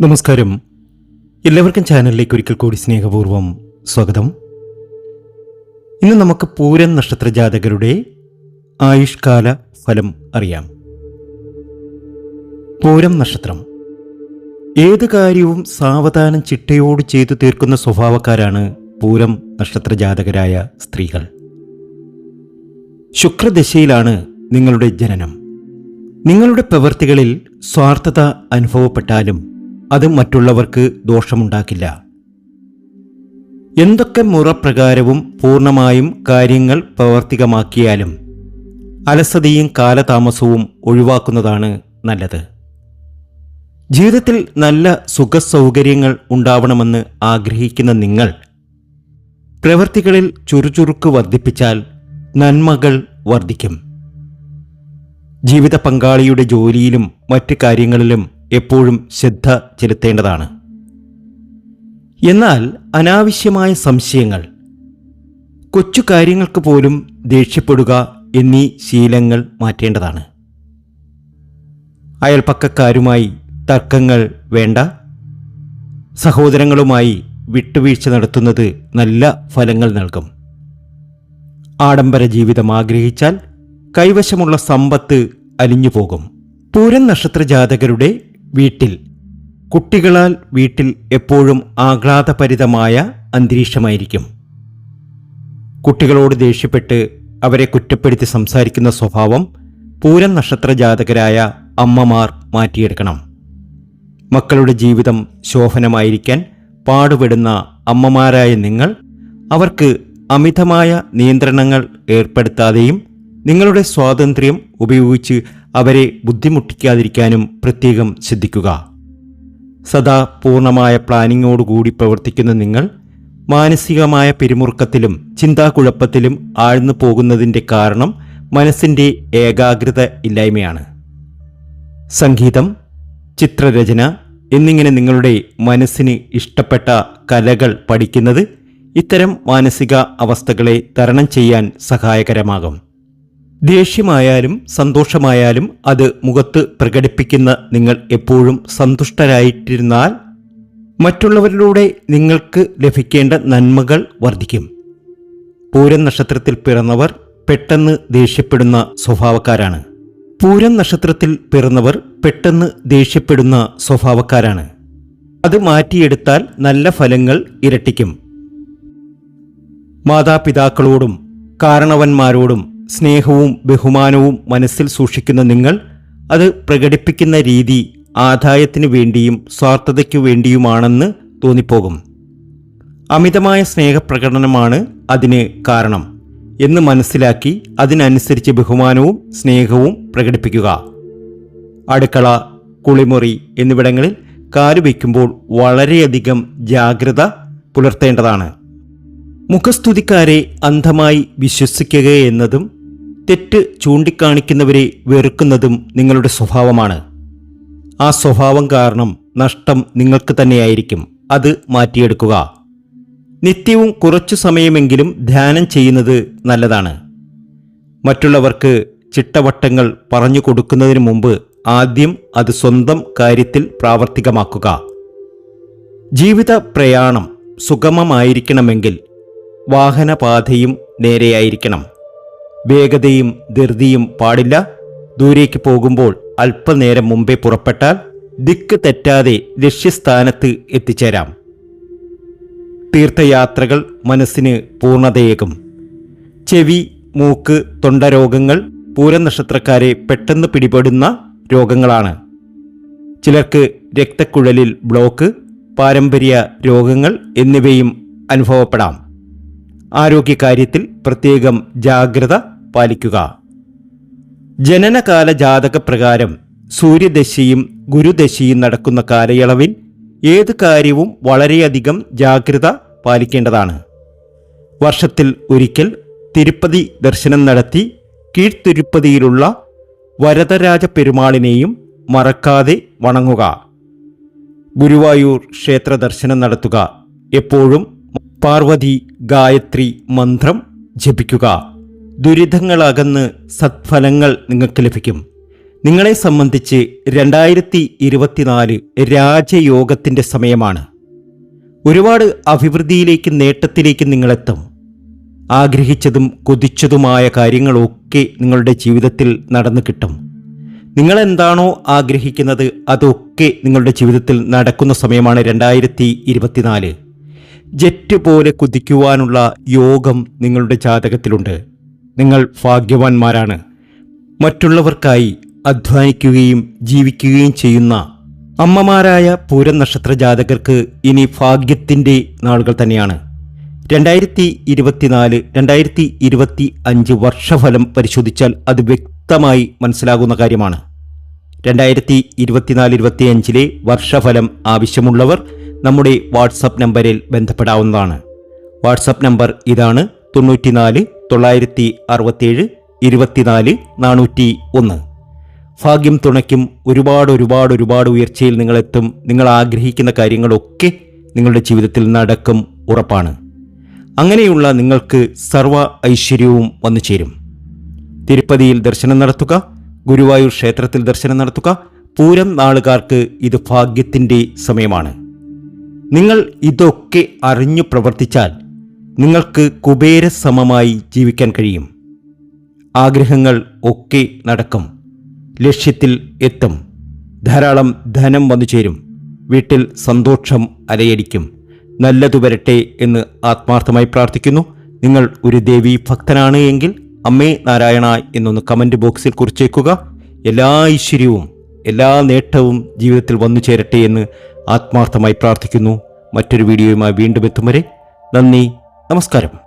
നമസ്കാരം. എല്ലാവർക്കും ചാനലിലേക്ക് ഒരിക്കൽ കൂടി സ്നേഹപൂർവം സ്വാഗതം. ഇന്ന് നമുക്ക് പൂരൻ നക്ഷത്ര ജാതകരുടെ ആയുഷ്കാല ഫലം അറിയാം. പൂരം നക്ഷത്രം. ഏത് കാര്യവും സാവധാനം ചിട്ടയോട് ചെയ്തു തീർക്കുന്ന സ്വഭാവക്കാരാണ് പൂരം നക്ഷത്ര ജാതകരായ സ്ത്രീകൾ. ശുക്രദശയിലാണ് നിങ്ങളുടെ ജനനം. നിങ്ങളുടെ പ്രവൃത്തികളിൽ സ്വാർത്ഥത അനുഭവപ്പെട്ടാലും അത് മറ്റുള്ളവർക്ക് ദോഷമുണ്ടാക്കില്ല. എന്തൊക്കെ മുറപ്രകാരവും പൂർണമായും കാര്യങ്ങൾ പ്രവർത്തികമാക്കിയാലും അലസതയും കാലതാമസവും ഒഴിവാക്കുന്നതാണ് നല്ലത്. ജീവിതത്തിൽ നല്ല സുഖസൗകര്യങ്ങൾ ഉണ്ടാവണമെന്ന് ആഗ്രഹിക്കുന്ന നിങ്ങൾ പ്രവൃത്തികളിൽ ചുറുചുറുക്ക് വർദ്ധിപ്പിച്ചാൽ നന്മകൾ വർദ്ധിക്കും. ജീവിത പങ്കാളിയുടെ ജോലിയിലും മറ്റ് കാര്യങ്ങളിലും എപ്പോഴും ശ്രദ്ധ ചെലുത്തേണ്ടതാണ്. എന്നാൽ അനാവശ്യമായ സംശയങ്ങൾ കൊച്ചു കാര്യങ്ങൾക്ക് പോലും ദേഷ്യപ്പെടുക എന്നീ ശീലങ്ങൾ മാറ്റേണ്ടതാണ്. അയൽപ്പക്കക്കാരുമായി തർക്കങ്ങൾ വേണ്ട. സഹോദരങ്ങളുമായി വിട്ടുവീഴ്ച നടത്തുന്നത് നല്ല ഫലങ്ങൾ നൽകും. ആഡംബര ജീവിതം ആഗ്രഹിച്ചാൽ കൈവശമുള്ള സമ്പത്ത് അലിഞ്ഞുപോകും. പൂരൻ നക്ഷത്ര ജാതകരുടെ വീട്ടിൽ. കുട്ടികളാൽ വീട്ടിൽ എപ്പോഴും ആഹ്ലാദപരിതമായ അന്തരീക്ഷമായിരിക്കും. കുട്ടികളോട് ദേഷ്യപ്പെട്ട് അവരെ കുറ്റപ്പെടുത്തി സംസാരിക്കുന്ന സ്വഭാവം പൂരൻ നക്ഷത്ര ജാതകരായ അമ്മമാർ മാറ്റിയെടുക്കണം. മക്കളുടെ ജീവിതം ശോഭനമായിരിക്കാൻ പാടുപെടുന്ന അമ്മമാരായ നിങ്ങൾ അവർക്ക് അമിതമായ നിയന്ത്രണങ്ങൾ ഏർപ്പെടുത്താതെയും നിങ്ങളുടെ സ്വാതന്ത്ര്യം ഉപയോഗിച്ച് അവരെ ബുദ്ധിമുട്ടിക്കാതിരിക്കാനും പ്രത്യേകം ശ്രദ്ധിക്കുക. സദാ പൂർണമായ പ്ലാനിങ്ങോടുകൂടി പ്രവർത്തിക്കുന്ന നിങ്ങൾ മാനസികമായ പിരിമുറുക്കത്തിലും ചിന്താക്കുഴപ്പത്തിലും ആഴ്ന്നു പോകുന്നതിന്റെ കാരണം മനസ്സിന്റെ ഏകാഗ്രത ഇല്ലായ്മയാണ്. സംഗീതം ചിത്രരചന എന്നിങ്ങനെ നിങ്ങളുടെ മനസ്സിന് ഇഷ്ടപ്പെട്ട കലകൾ പഠിക്കുന്നത് ഇത്തരം മാനസിക അവസ്ഥകളെ തരണം ചെയ്യാൻ സഹായകരമാകും. ദേഷ്യമായാലും സന്തോഷമായാലും അത് മുഖത്ത് പ്രകടിപ്പിക്കുന്ന നിങ്ങൾ എപ്പോഴും സന്തുഷ്ടരായിട്ടിരുന്നാൽ മറ്റുള്ളവരിലൂടെ നിങ്ങൾക്ക് ലഭിക്കേണ്ട നന്മകൾ വർദ്ധിക്കും. പൂരം നക്ഷത്രത്തിൽ പിറന്നവർ പെട്ടെന്ന് ദേഷ്യപ്പെടുന്ന സ്വഭാവക്കാരാണ്. പൂരം നക്ഷത്രത്തിൽ പിറന്നവർ പെട്ടെന്ന് ദേഷ്യപ്പെടുന്ന സ്വഭാവക്കാരാണ്. അത് മാറ്റിയെടുത്താൽ നല്ല ഫലങ്ങൾ ഇരട്ടിക്കും. മാതാപിതാക്കളോടും കാരണവന്മാരോടും സ്നേഹവും ബഹുമാനവും മനസ്സിൽ സൂക്ഷിക്കുന്ന നിങ്ങൾ അത് പ്രകടിപ്പിക്കുന്ന രീതി ആദായത്തിനു വേണ്ടിയും സ്വാർത്ഥതയ്ക്കു വേണ്ടിയുമാണെന്ന് തോന്നിപ്പോകും. അമിതമായ സ്നേഹപ്രകടനമാണ് അതിന് കാരണം എന്ന് മനസ്സിലാക്കി അതിനനുസരിച്ച് ബഹുമാനവും സ്നേഹവും പ്രകടിപ്പിക്കുക. അടുക്കള കുളിമുറി എന്നിവിടങ്ങളിൽ കാൽ വയ്ക്കുമ്പോൾ വളരെയധികം ജാഗ്രത പുലർത്തേണ്ടതാണ്. മുഖസ്തുതിക്കാരെ അന്ധമായി വിശ്വസിക്കുകയെന്നതും തെറ്റ് ചൂണ്ടിക്കാണിക്കുന്നവരെ വെറുക്കുന്നതും നിങ്ങളുടെ സ്വഭാവമാണ്. ആ സ്വഭാവം കാരണം നഷ്ടം നിങ്ങൾക്ക് തന്നെയായിരിക്കും. അത് മാറ്റിയെടുക്കുക. നിത്യവും കുറച്ചു സമയമെങ്കിലും ധ്യാനം ചെയ്യുന്നത് നല്ലതാണ്. മറ്റുള്ളവർക്ക് ചിട്ടവട്ടങ്ങൾ പറഞ്ഞു കൊടുക്കുന്നതിന് മുമ്പ് ആദ്യം അത് സ്വന്തം കാര്യത്തിൽ പ്രാവർത്തികമാക്കുക. ജീവിത പ്രയാണം സുഗമമായിരിക്കണമെങ്കിൽ വാഹനപാതയും നേരെയായിരിക്കണം. വേഗതയും ധൃതിയും പാടില്ല. ദൂരേക്ക് പോകുമ്പോൾ അല്പനേരം മുമ്പേ പുറപ്പെട്ടാൽ ദിക്ക് തെറ്റാതെ ലക്ഷ്യസ്ഥാനത്ത് എത്തിച്ചേരാം. തീർത്ഥയാത്രകൾ മനസ്സിന് പൂർണതയേകും ചെവി മൂക്ക് തൊണ്ടരോഗങ്ങൾ പൂരനക്ഷത്രക്കാരെ പെട്ടെന്ന് പിടിപെടുന്ന രോഗങ്ങളാണ്. ചിലർക്ക് രക്തക്കുഴലിൽ ബ്ലോക്ക് പാരമ്പര്യ രോഗങ്ങൾ എന്നിവയും അനുഭവപ്പെടാം. ആരോഗ്യകാര്യത്തിൽ പ്രത്യേകം ജാഗ്രത പാലിക്കുക. ജനനകാല ജാതക പ്രകാരം സൂര്യദശയും ഗുരുദശയും നടക്കുന്ന കാലയളവിൽ ഏത് കാര്യവും വളരെയധികം ജാഗ്രത പാലിക്കേണ്ടതാണ്. വർഷത്തിൽ ഒരിക്കൽ തിരുപ്പതി ദർശനം നടത്തി കീഴ്ത്തിരുപ്പതിയിലുള്ള വരദരാജ പെരുമാളിനെയും മറക്കാതെ വണങ്ങുക. ഗുരുവായൂർ ക്ഷേത്ര ദർശനം നടത്തുക. എപ്പോഴും പാർവതി ഗായത്രി മന്ത്രം ജപിക്കുക. ദുരിതങ്ങളകന്ന് സത്ഫലങ്ങൾ നിങ്ങൾക്ക് ലഭിക്കും. നിങ്ങളെ സംബന്ധിച്ച് രണ്ടായിരത്തി ഇരുപത്തിനാല് രാജയോഗത്തിന്റെ സമയമാണ്. ഒരുപാട് അഭിവൃദ്ധിയിലേക്കും നേട്ടത്തിലേക്കും നിങ്ങളെത്തും. ആഗ്രഹിച്ചതും കൊതിച്ചതുമായ കാര്യങ്ങളൊക്കെ നിങ്ങളുടെ ജീവിതത്തിൽ നടന്നു കിട്ടും. നിങ്ങളെന്താണോ ആഗ്രഹിക്കുന്നത് അതൊക്കെ നിങ്ങളുടെ ജീവിതത്തിൽ നടക്കുന്ന സമയമാണ് രണ്ടായിരത്തി ജെറ്റ് പോലെ കുതിക്കുവാനുള്ള യോഗം നിങ്ങളുടെ ജാതകത്തിലുണ്ട്. നിങ്ങൾ ഭാഗ്യവാന്മാരാണ്. മറ്റുള്ളവർക്കായി അധ്വാനിക്കുകയും ജീവിക്കുകയും ചെയ്യുന്ന അമ്മമാരായ പൂരം നക്ഷത്ര ജാതകർക്ക് ഇനി ഭാഗ്യത്തിന്റെ നാളുകൾ തന്നെയാണ്. രണ്ടായിരത്തി ഇരുപത്തിനാല് രണ്ടായിരത്തി ഇരുപത്തി അഞ്ച് വർഷഫലം പരിശോധിച്ചാൽ അത് വ്യക്തമായി മനസ്സിലാകുന്ന കാര്യമാണ്. രണ്ടായിരത്തി ഇരുപത്തിനാല് ഇരുപത്തിയഞ്ചിലെ വർഷഫലം ആവശ്യമുള്ളവർ നമ്മുടെ വാട്സപ്പ് നമ്പറിൽ ബന്ധപ്പെടാവുന്നതാണ്. വാട്സപ്പ് നമ്പർ ഇതാണ് തൊണ്ണൂറ്റിനാല് തൊള്ളായിരത്തി അറുപത്തേഴ് ഇരുപത്തിനാല് നാനൂറ്റി ഒന്ന് ഭാഗ്യം തുണയ്ക്കും ഒരുപാട് ഒരുപാട് ഒരുപാട് ഉയർച്ചയിൽ നിങ്ങളെത്തും. നിങ്ങൾ ആഗ്രഹിക്കുന്ന കാര്യങ്ങളൊക്കെ നിങ്ങളുടെ ജീവിതത്തിൽ നടക്കും ഉറപ്പാണ്. അങ്ങനെയുള്ള നിങ്ങൾക്ക് സർവ ഐശ്വര്യവും വന്നു ചേരും. തിരുപ്പതിയിൽ ദർശനം നടത്തുക ഗുരുവായൂർ ക്ഷേത്രത്തിൽ ദർശനം നടത്തുക. പൂരം നാളുകാർക്ക് ഇത് ഭാഗ്യത്തിന്റെ സമയമാണ്. നിങ്ങൾ ഇതൊക്കെ അറിഞ്ഞു പ്രവർത്തിച്ചാൽ നിങ്ങൾക്ക് കുബേരസമമായി ജീവിക്കാൻ കഴിയും. ആഗ്രഹങ്ങൾ ഒക്കെ നടക്കും. ലക്ഷ്യത്തിൽ എത്തും. ധാരാളം ധനം വന്നു ചേരും. വീട്ടിൽ സന്തോഷം അലയടിക്കും. നല്ലതു വരട്ടെ എന്ന് ആത്മാർത്ഥമായി പ്രാർത്ഥിക്കുന്നു. നിങ്ങൾ ഒരു ദേവി ഭക്തനാണ് എങ്കിൽ അമ്മേ നാരായണ എന്നൊന്ന് കമന്റ് ബോക്സിൽ കുറിച്ചേക്കുക. എല്ലാ ഐശ്വര്യവും എല്ലാ നേട്ടവും ജീവിതത്തിൽ വന്നു ചേരട്ടെ എന്ന് ആത്മാർത്ഥമായി പ്രാർത്ഥിക്കുന്നു. മറ്റൊരു വീഡിയോയുമായി വീണ്ടും എത്തും വരെ നന്ദി നമസ്കാരം.